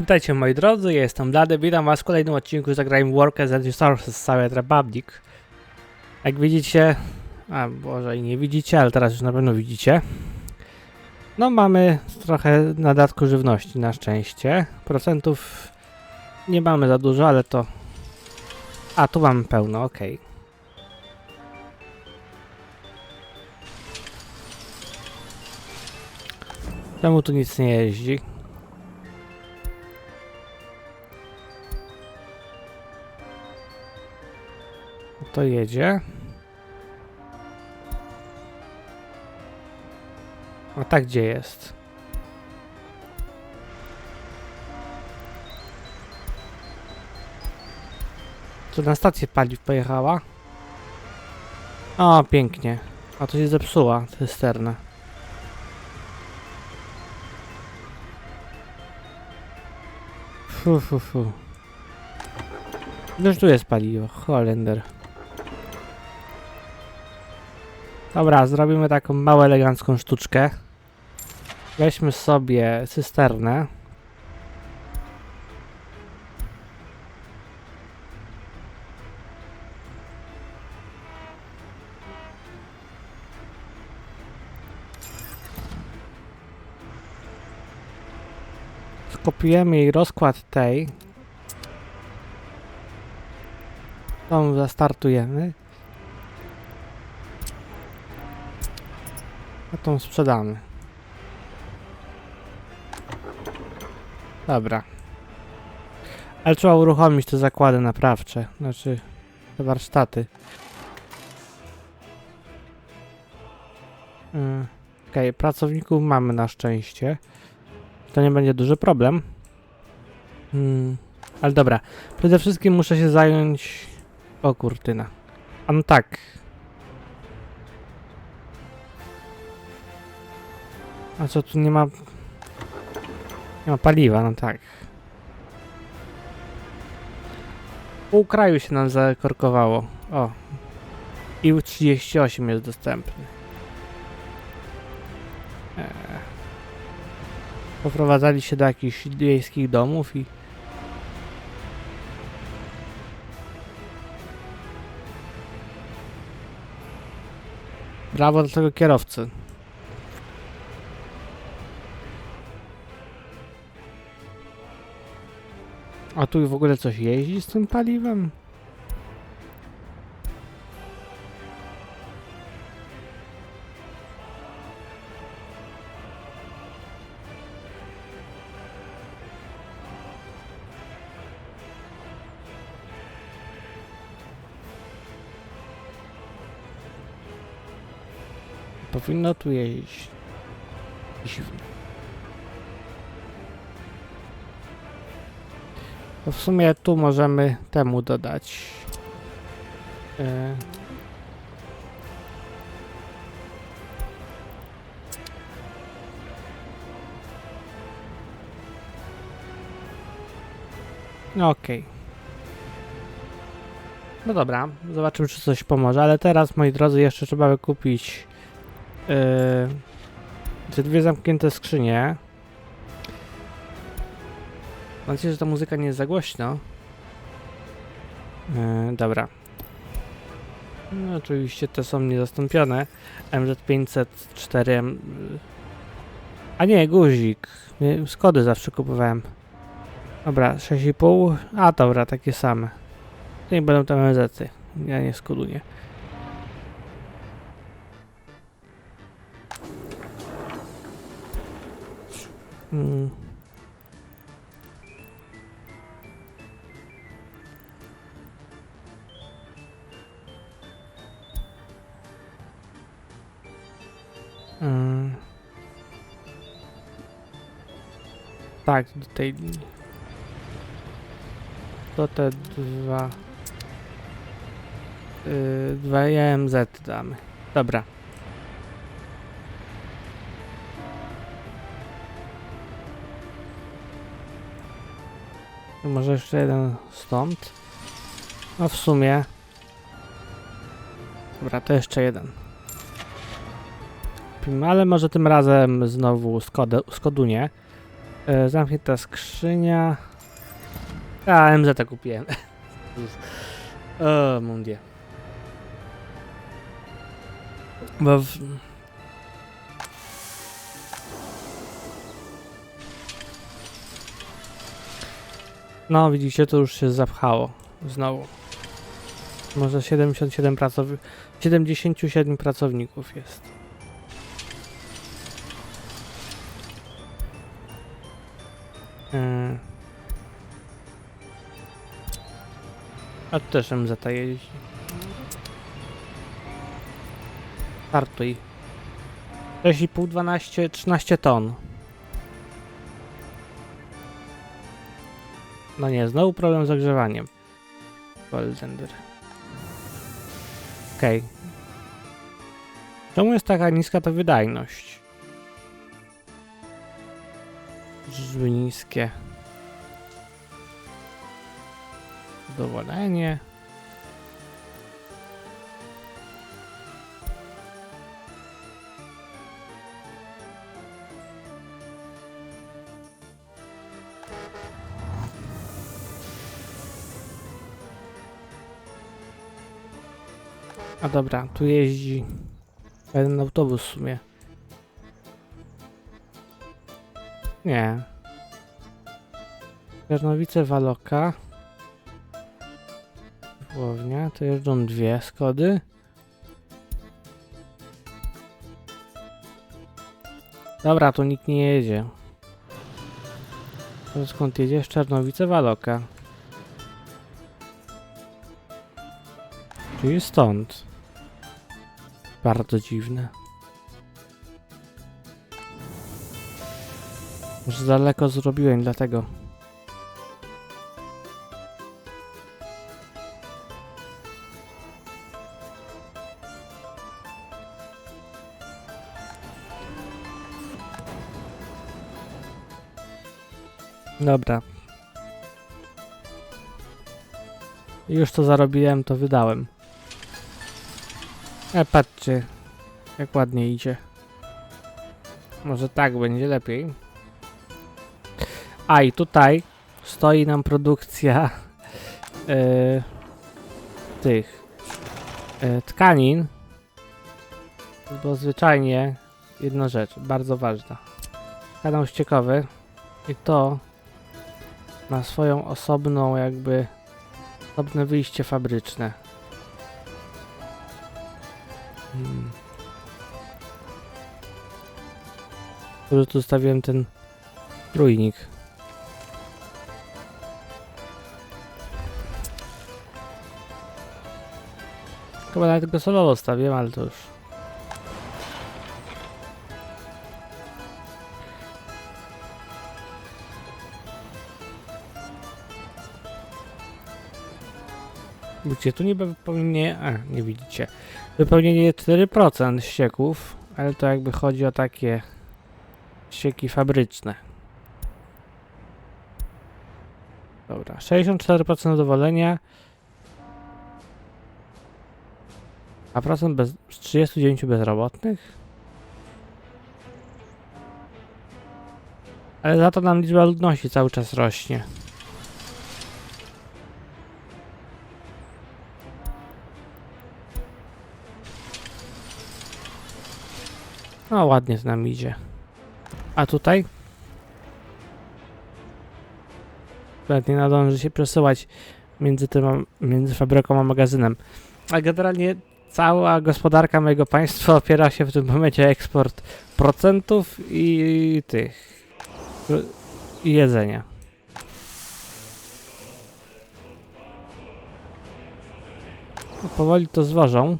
Witajcie moi drodzy, ja jestem Blady, witam was w kolejnym odcinku Zagrajmy Workers and Resources Soviet Republic. Jak widzicie, a może i nie widzicie, ale teraz już na pewno widzicie. No mamy trochę nadatku żywności na szczęście. Procentów nie mamy za dużo, ale to... A, tu mamy pełno, okej. Czemu tu nic nie jeździ? To jedzie. A tak gdzie jest? To na stację paliw pojechała? O, pięknie. A to się zepsuła, cysterna. Fu, fu, fu. Już tu jest paliwo, Holender. Dobra, zrobimy taką małą elegancką sztuczkę. Weźmy sobie cysternę. Skopiujemy jej rozkład tej. Tą zastartujemy. A tą sprzedamy. Dobra. Ale trzeba uruchomić te zakłady naprawcze. Znaczy, te warsztaty. Yy, Okej, pracowników mamy na szczęście. To nie będzie duży problem. Hmm, ale dobra. Przede wszystkim muszę się zająć... O kurtyna. A no tak. A co tu nie ma... Nie ma paliwa, no tak. Pół kraju się nam zakorkowało. O. IU-38 jest dostępny. Eee. Poprowadzali się do jakichś wiejskich domów i... Brawo dla tego kierowcy. A tu w ogóle coś jeździ z tym paliwem? Powinno tu jeździć. Dziwne. To w sumie tu możemy temu dodać. E, No okej. No dobra, zobaczymy czy coś pomoże, ale teraz moi drodzy jeszcze trzeba wykupić yy, te dwie zamknięte skrzynie. Mam nadzieję, że ta muzyka nie jest za głośno. Yy, dobra. No, oczywiście te są niezastąpione. MZ504. M- A nie, guzik. Skody zawsze kupowałem. Dobra, 6,5. A dobra, takie same. To nie będą te MZ-y. Ja nie skoduję. Mm. Mm. Tak, do tej linii. To te dwa. Yy, dwa EMZ damy. Dobra. Może jeszcze jeden stąd. No w sumie. Dobra, to jeszcze jeden. Ale może tym razem znowu Skodę, Skodunie. E, zamknięta skrzynia. A, MZ kupiłem. o, mundię. Bo w... No, widzicie, to już się zapchało. Znowu. Może 77 pracowników. 77 pracowników jest. A też MZ jeździ. Startuj. 6,5, 12, 13 ton. No nie, znowu problem z ogrzewaniem. Goldender. Okej. Czemu jest taka niska ta wydajność? Drzwi niskie. Zadowolenie. A dobra, tu jeździ jeden autobus w sumie. Nie. Czernowice Waloka. Głownia, to jeżdżą dwie Skody. Dobra, tu nikt nie jedzie. To skąd jedziesz? Czarnowice Waloka. Czyli stąd. Bardzo dziwne. Za daleko zrobiłem, dlatego. Dobra. Już to zarobiłem, to wydałem. E, patrzcie, jak ładnie idzie. Może tak będzie lepiej. A i tutaj stoi nam produkcja e, tych e, tkanin. Bo zwyczajnie jedna rzecz, bardzo ważna. Kanał ściekowy i to ma swoją osobną jakby osobne wyjście fabryczne. Hmm. Tu zostawiłem ten trójnik. Chyba nawet go solowo stawiam, ale to już. Widzicie, tu niby wypełnienie, a nie widzicie, wypełnienie 4% ścieków, ale to jakby chodzi o takie ścieki fabryczne. Dobra, 64% zadowolenia, a procent bez, z 39 bezrobotnych. Ale za to nam liczba ludności cały czas rośnie. No ładnie z nami idzie. A tutaj? Nawet nadąży się przesuwać między tym, między fabryką a magazynem. A generalnie cała gospodarka mojego państwa opiera się w tym momencie eksport procentów i tych i jedzenia. Powoli to zważą.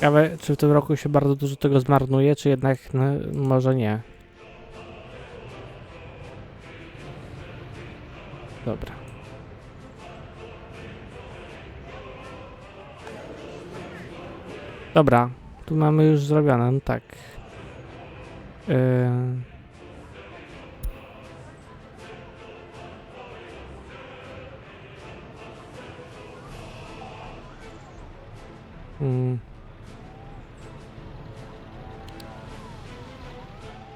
Ciekawe, czy w tym roku się bardzo dużo tego zmarnuje, czy jednak no, może nie. Dobra. Dobra, tu mamy już zrobione, no tak. Yy... Mm.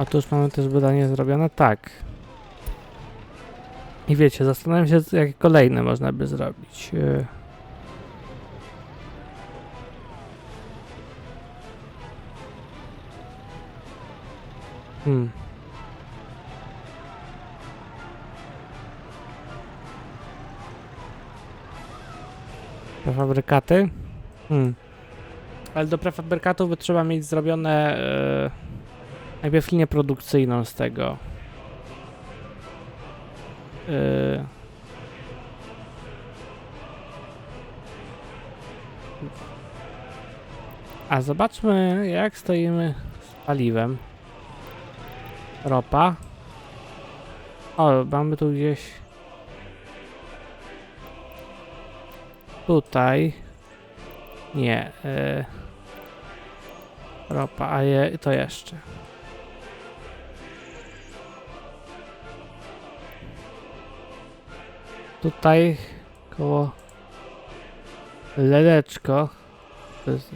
A tu już mamy też badanie zrobione? Tak. I wiecie, zastanawiam się, jakie kolejne można by zrobić. Yy. Hmm. Prefabrykaty? Hmm. Ale do prefabrykatów by trzeba mieć zrobione e, najpierw linię produkcyjną z tego. E, a zobaczmy jak stoimy z paliwem. Ropa. O, mamy tu gdzieś Tutaj. Nie. Y... Ropa, a je, to jeszcze. Tutaj koło Leleczko. To jest,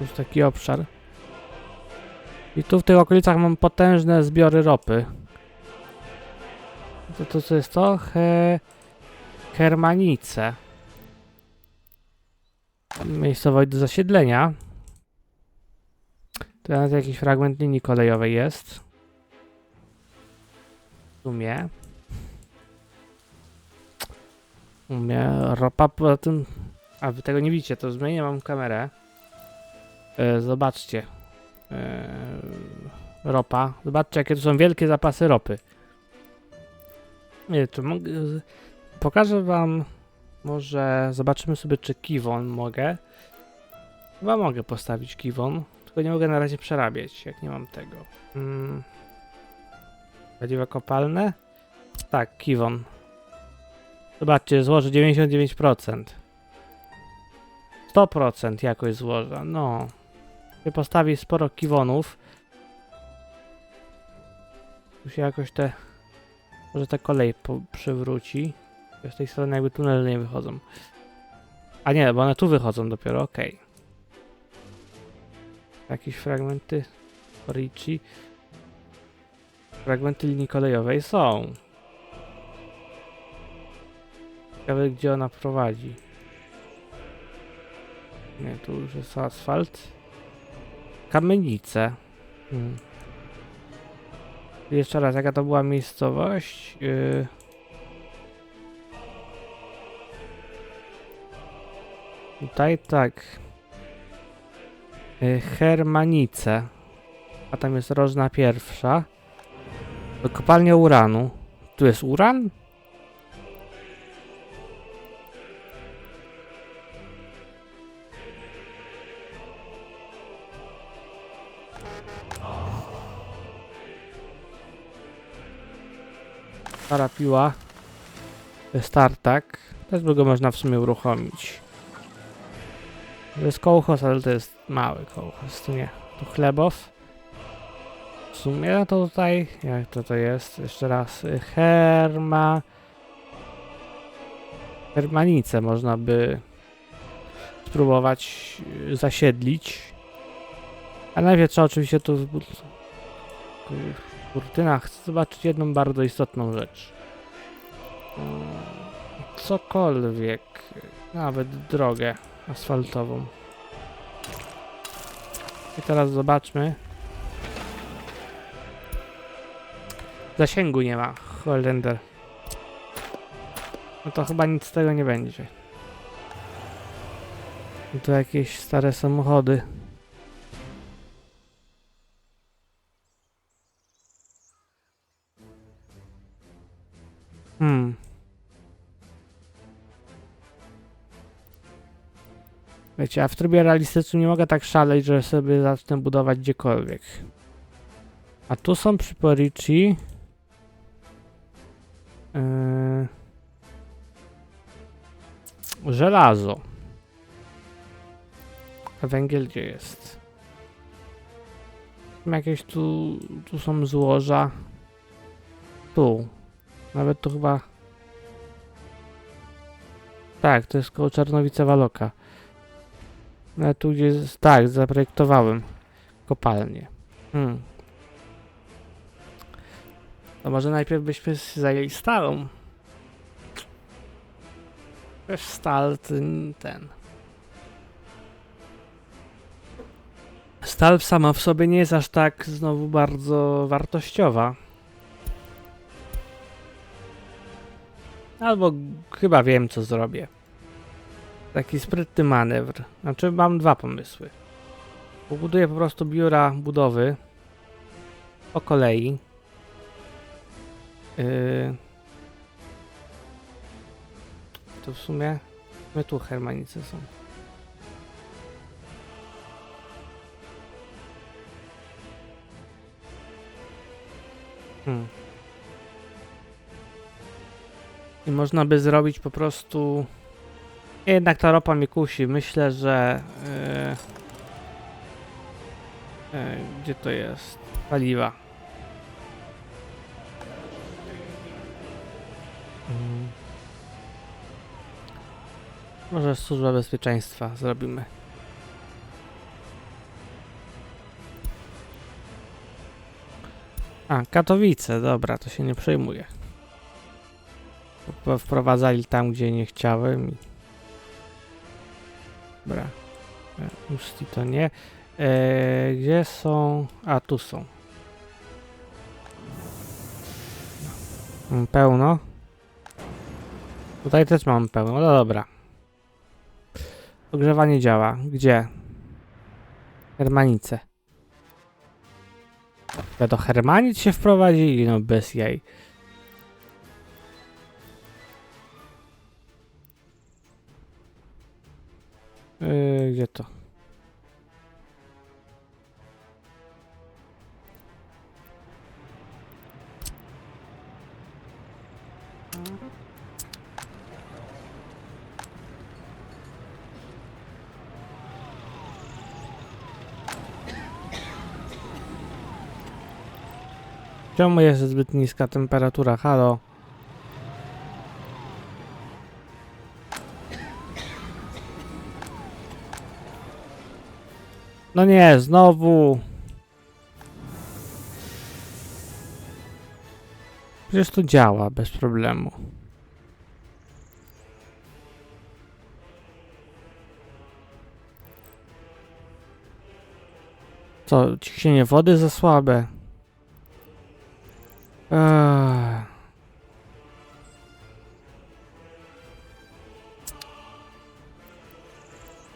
jest taki obszar. I tu w tych okolicach mam potężne zbiory ropy. To, to co jest to? He... Hermanice miejscowość do zasiedlenia. Nawet jakiś fragment linii kolejowej jest. W sumie. W sumie ropa poza tym... A wy tego nie widzicie, to zmienię mam kamerę. E, zobaczcie. E, ropa. Zobaczcie jakie tu są wielkie zapasy ropy. Nie, czy mogę... Pokażę wam może zobaczymy sobie, czy kiwon mogę. Chyba mogę postawić kiwon, tylko nie mogę na razie przerabiać, jak nie mam tego. Hmm. Paliwa kopalne? Tak, kiwon. Zobaczcie, złoży 99%. 100% jakoś złoża, no. Postawi sporo kiwonów. Tu się jakoś te... Może te kolej przywróci. Z tej strony jakby tunele nie wychodzą. A nie, bo one tu wychodzą dopiero, okej. Jakieś fragmenty Ricci. Fragmenty linii kolejowej są. Ciekawe gdzie ona prowadzi. Nie, tu już jest asfalt. Kamienice. Hmm. Jeszcze raz, jaka to była miejscowość? Yy... Tutaj tak. Y, Hermanice. A tam jest rożna pierwsza. Kopalnia uranu. Tu jest uran? Stara piła. Startak. Też by go można w sumie uruchomić. To jest kołchos, ale to jest mały kołchos, to nie. To chlebow. W sumie to tutaj, jak to to jest? Jeszcze raz. Herma... Hermanice można by spróbować y, zasiedlić. A najpierw trzeba oczywiście tu w kurtynach chcę zobaczyć jedną bardzo istotną rzecz. Mm, Cokolwiek, nawet drogę asfaltową. I teraz zobaczmy. Zasięgu nie ma, Holender. No to chyba nic z tego nie będzie. To jakieś stare samochody. A w trybie realistycznym nie mogę tak szaleć, że sobie zacznę budować gdziekolwiek. A tu są przy Porici. Yy... Żelazo. A węgiel gdzie jest? Jakieś tu, tu są złoża. Tu. Nawet tu chyba... Tak, to jest koło Czarnowice Waloka. No tu gdzie... jest- Tak, zaprojektowałem. Kopalnię. Hmm. To może najpierw byśmy się zajęli stalą. Też stal ten, ten. Stal sama w sobie nie jest aż tak znowu bardzo wartościowa. Albo chyba wiem co zrobię. Taki sprytny manewr. Znaczy mam dwa pomysły. Pobuduję po prostu biura budowy po kolei. Yy... To w sumie my tu hermanice są. Hmm. I można by zrobić po prostu. Jednak ta ropa mnie kusi. Myślę, że. Yy, yy, gdzie to jest? Paliwa. Mm. Może służba bezpieczeństwa zrobimy. A, Katowice, dobra, to się nie przejmuję. Bo Wprowadzali tam, gdzie nie chciałem. Dobra. E, Usti to nie. E, gdzie są... A, tu są. Pełno. Tutaj też mam pełno, no dobra. Ogrzewanie działa. Gdzie? Hermanice. Do Hermanic się wprowadzili, no bez jaj. Yy, gdzie to? Czemu jest zbyt niska temperatura? Halo? No nie, znowu. Przecież to działa bez problemu. Co, ciśnienie wody za słabe? Eee.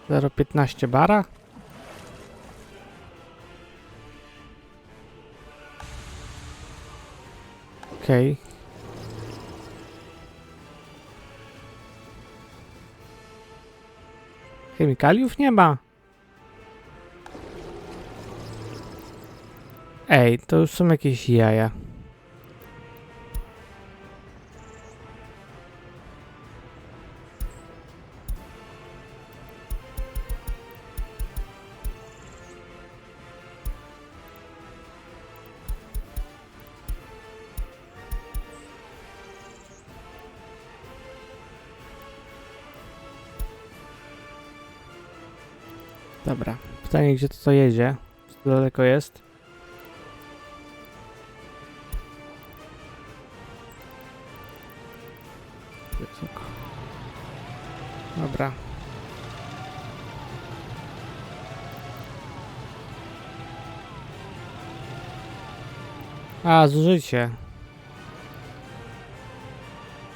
Zero piętnaście bara? Okej. Chemikaliów nie ma. Ej, to już są jakieś jaja. Pytanie, gdzie to, to jedzie? Daleko jest? Dobra. A, zużycie.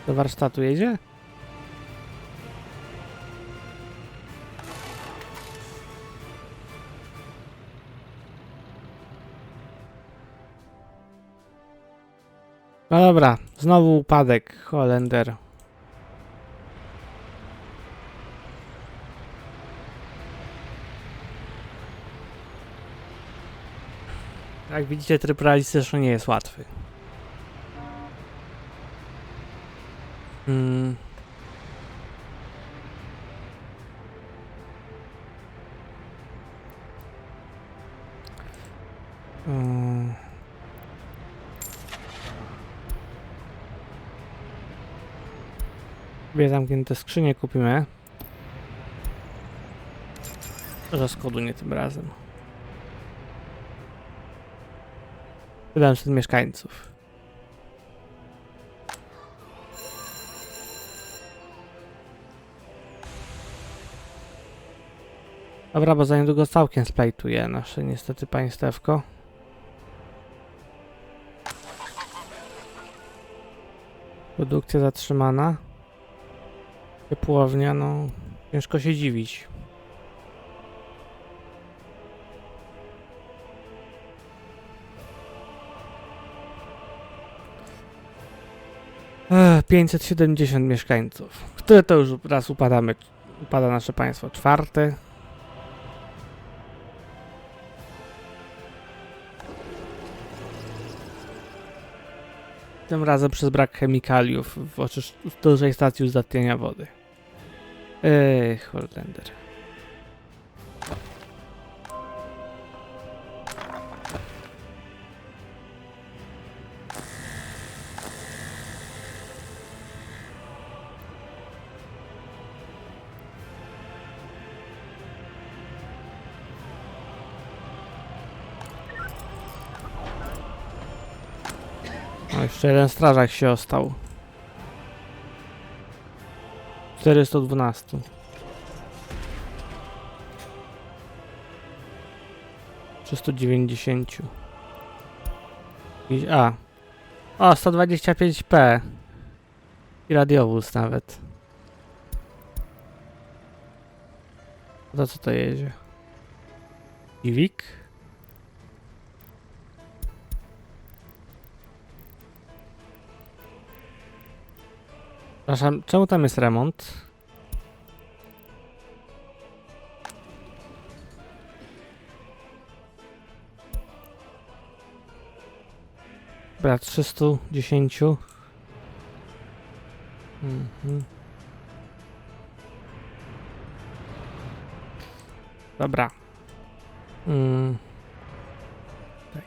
Do warsztatu jedzie? No dobra, znowu upadek, Holender. Jak widzicie, tryb realistyczny nie jest łatwy. Mm. Dwie zamknięte skrzynie kupimy. Że z kodu nie tym razem. 700 mieszkańców. Dobra, bo za niedługo całkiem splajtuje nasze niestety państewko. Produkcja zatrzymana. Ciepłownia, no ciężko się dziwić. Ech, 570 mieszkańców. Które to już raz upadamy. Upada nasze państwo. Czwarte. Tym razem przez brak chemikaliów w, oczysz- w dużej stacji uzdatniania wody. Ej, Holender. Jeszcze jeden strażak się ostał. 412. 390. I- A. O, 125p. I radiowóz nawet. To co to jedzie? Iwik? Przepraszam, czemu tam jest remont? Dobra, 310. Mhm. Dobra. Mm. Tak.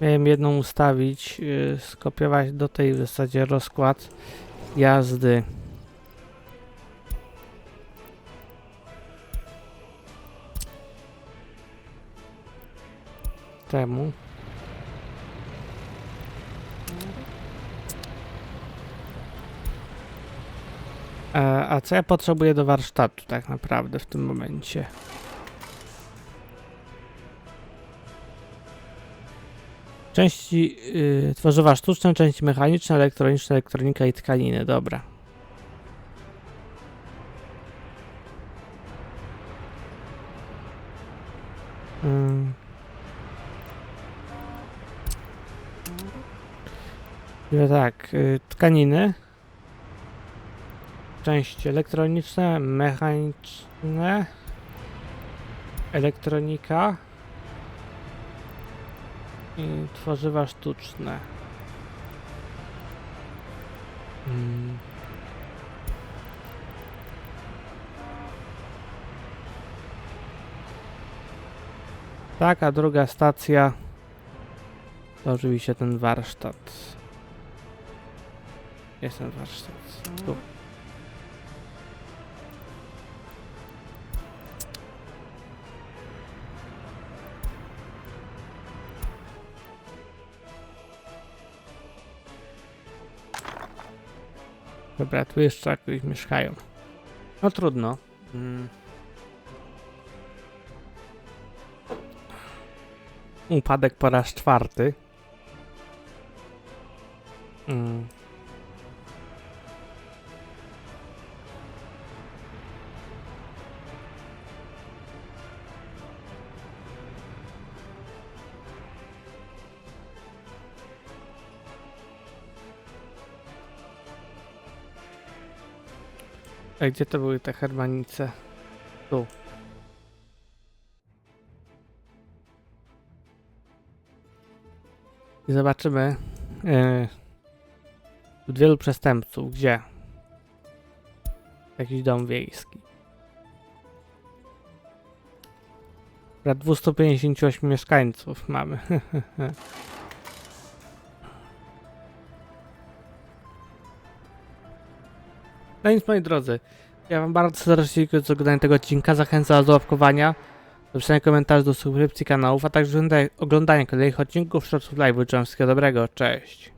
Miałem jedną ustawić, yy, skopiować do tej w zasadzie rozkład jazdy. Temu. E, a co ja potrzebuję do warsztatu tak naprawdę w tym momencie? Części y, tworzywa sztuczne, części mechaniczne, elektroniczne, elektronika i tkaniny. Dobra. Mm. Ile tak, y, tkaniny. Części elektroniczne, mechaniczne, elektronika i tworzywa sztuczne. Mm. Tak, a druga stacja to oczywiście ten warsztat. Jest ten warsztat. Tu. Dobra, tu jeszcze jakoś mieszkają. No trudno. Mm. Upadek po raz czwarty. Mm. A gdzie to były te hermanice? Tu. I zobaczymy yy, wielu przestępców, gdzie? Jakiś dom wiejski. Pra 258 mieszkańców mamy. No nic moi drodzy, ja wam bardzo serdecznie dziękuję za oglądanie tego odcinka, zachęcam do łapkowania. do pisania komentarzy, do subskrypcji kanałów, a także oglądania- kolejnych odcinków Shortsów Live. Życzę wszystkiego dobrego, cześć.